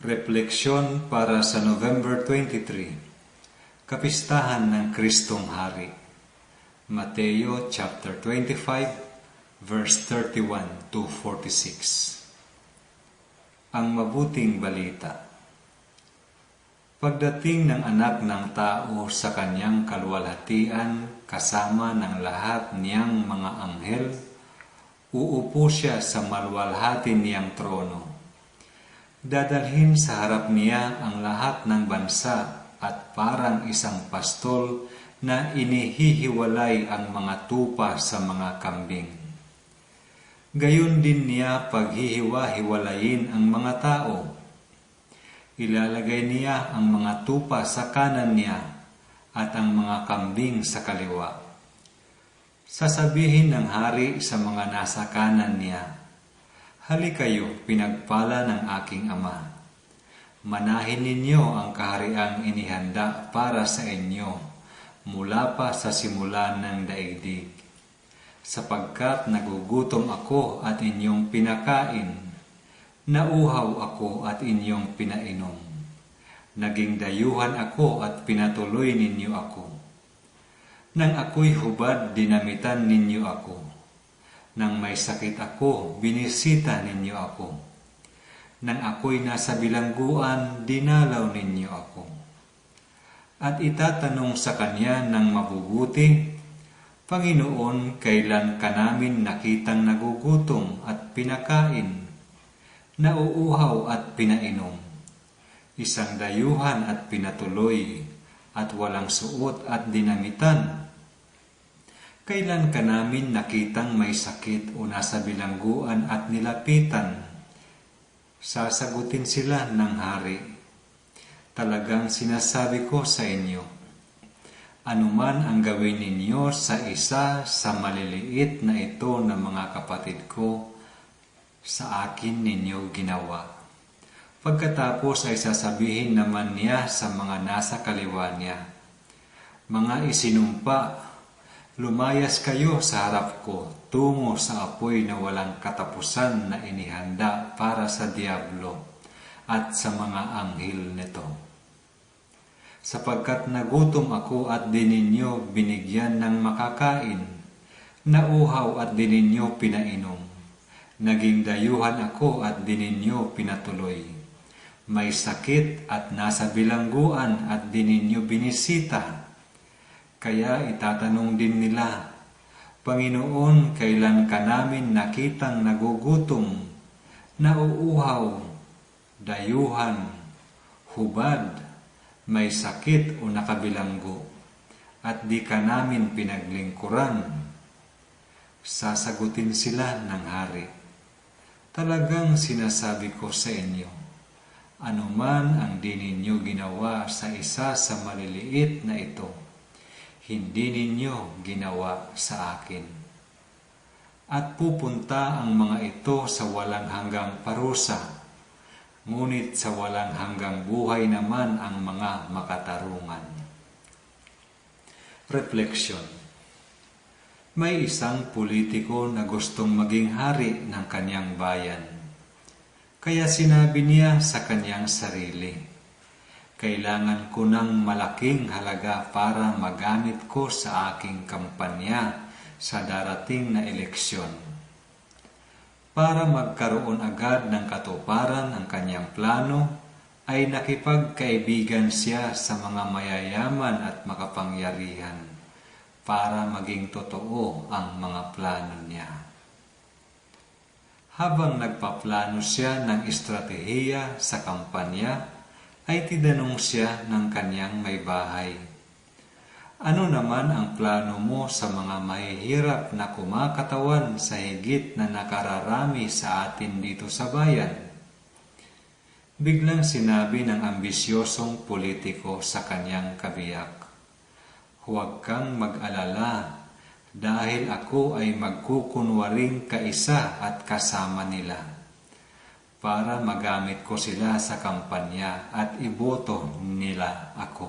Refleksyon para sa November 23 Kapistahan ng Kristong Hari. Mateo chapter 25 verse 31 to 46 Ang mabuting balita. Pagdating ng anak ng tao sa kanyang kalwalhatian kasama ng lahat niyang mga anghel, uupo siya sa malwalhati niyang trono Dadalhin sa harap niya ang lahat ng bansa at parang isang pastol na inihihiwalay ang mga tupa sa mga kambing. Gayon din niya paghihiwa-hiwalayin ang mga tao. Ilalagay niya ang mga tupa sa kanan niya at ang mga kambing sa kaliwa. Sasabihin ng hari sa mga nasa kanan niya, Hali kayo, pinagpala ng aking ama. Manahin ninyo ang kahariang inihanda para sa inyo mula pa sa simula ng daigdig. Sapagkat nagugutom ako at inyong pinakain, nauhaw ako at inyong pinainom. Naging dayuhan ako at pinatuloy ninyo ako. Nang ako'y hubad, dinamitan ninyo ako nang may sakit ako, binisita ninyo ako. Nang ako'y nasa bilangguan, dinalaw ninyo ako. At itatanong sa kanya ng mabubuti, Panginoon, kailan ka namin nakitang nagugutom at pinakain, nauuhaw at pinainom, isang dayuhan at pinatuloy, at walang suot at dinamitan, Kailan ka namin nakitang may sakit o nasa bilangguan at nilapitan? Sasagutin sila ng hari. Talagang sinasabi ko sa inyo, anuman ang gawin ninyo sa isa sa maliliit na ito na mga kapatid ko, sa akin ninyo ginawa. Pagkatapos ay sasabihin naman niya sa mga nasa kaliwa niya, mga isinumpa Lumayas kayo sa harap ko tungo sa apoy na walang katapusan na inihanda para sa Diablo at sa mga anghel nito. Sapagkat nagutom ako at di ninyo binigyan ng makakain, nauhaw at di ninyo pinainom, naging dayuhan ako at di ninyo pinatuloy, may sakit at nasa bilangguan at di ninyo binisita, kaya itatanong din nila, Panginoon, kailan ka namin nakitang nagugutom, nauuhaw, dayuhan, hubad, may sakit o nakabilanggo, at di ka namin pinaglingkuran? Sasagutin sila ng hari. Talagang sinasabi ko sa inyo, anuman ang di ninyo ginawa sa isa sa maliliit na ito, hindi ninyo ginawa sa akin. At pupunta ang mga ito sa walang hanggang parusa, ngunit sa walang hanggang buhay naman ang mga makatarungan. Reflection May isang politiko na gustong maging hari ng kanyang bayan. Kaya sinabi niya sa kanyang sarili, kailangan ko ng malaking halaga para magamit ko sa aking kampanya sa darating na eleksyon. Para magkaroon agad ng katuparan ang kanyang plano, ay nakipagkaibigan siya sa mga mayayaman at makapangyarihan para maging totoo ang mga plano niya. Habang nagpaplano siya ng estratehiya sa kampanya, ay tinanong siya ng kanyang may bahay. Ano naman ang plano mo sa mga mahihirap na kumakatawan sa higit na nakararami sa atin dito sa bayan? Biglang sinabi ng ambisyosong politiko sa kanyang kabiyak, Huwag kang mag-alala dahil ako ay magkukunwaring kaisa at kasama nila para magamit ko sila sa kampanya at iboto nila ako.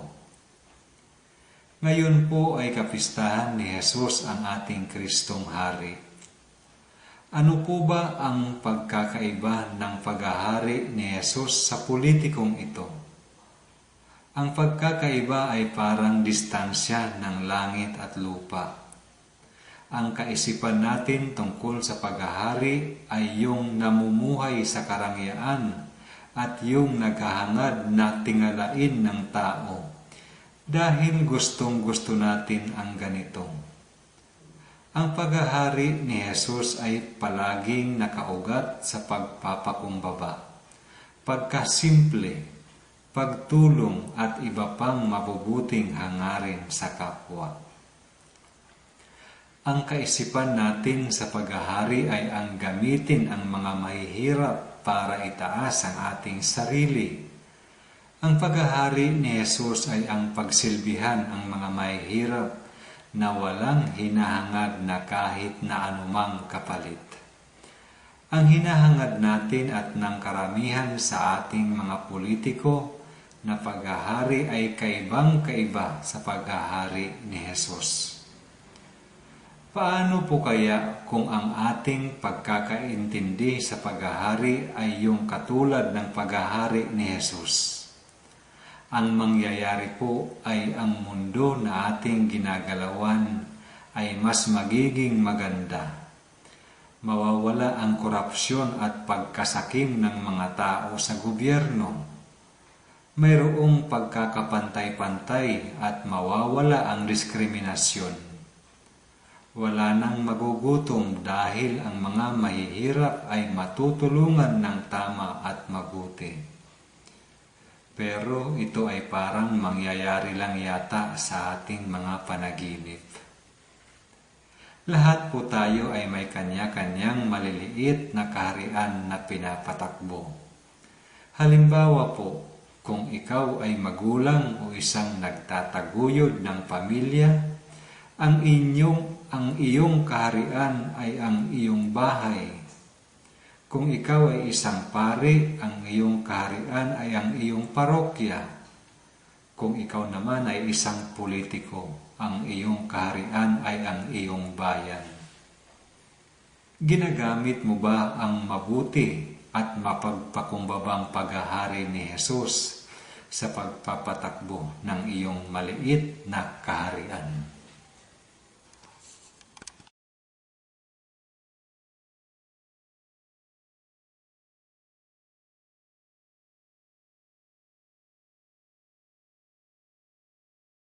Ngayon po ay kapistahan ni Jesus ang ating Kristong Hari. Ano po ba ang pagkakaiba ng paghahari ni Jesus sa politikong ito. Ang pagkakaiba ay parang distansya ng langit at lupa. Ang kaisipan natin tungkol sa paghahari ay yung namumuhay sa karangyaan at yung naghahangad na tingalain ng tao dahil gustong gusto natin ang ganito. Ang paghahari ni Jesus ay palaging nakaugat sa pagpapakumbaba, pagkasimple, pagtulong at iba pang mabubuting hangarin sa kapwa. Ang kaisipan natin sa paghahari ay ang gamitin ang mga mahihirap para itaas ang ating sarili. Ang paghahari ni Jesus ay ang pagsilbihan ang mga mahihirap na walang hinahangad na kahit na anumang kapalit. Ang hinahangad natin at ng karamihan sa ating mga politiko na paghahari ay kaibang kaiba sa paghahari ni Jesus. Paano po kaya kung ang ating pagkakaintindi sa paghahari ay yung katulad ng paghahari ni Jesus? Ang mangyayari po ay ang mundo na ating ginagalawan ay mas magiging maganda. Mawawala ang korupsyon at pagkasakim ng mga tao sa gobyerno. Mayroong pagkakapantay-pantay at mawawala ang diskriminasyon wala nang magugutom dahil ang mga mahihirap ay matutulungan ng tama at mabuti. Pero ito ay parang mangyayari lang yata sa ating mga panaginip. Lahat po tayo ay may kanya-kanyang maliliit na kaharian na pinapatakbo. Halimbawa po, kung ikaw ay magulang o isang nagtataguyod ng pamilya, ang inyong ang iyong kaharian ay ang iyong bahay. Kung ikaw ay isang pari, ang iyong kaharian ay ang iyong parokya. Kung ikaw naman ay isang politiko, ang iyong kaharian ay ang iyong bayan. Ginagamit mo ba ang mabuti at mapagpakumbabang paghahari ni Jesus sa pagpapatakbo ng iyong maliit na kaharian?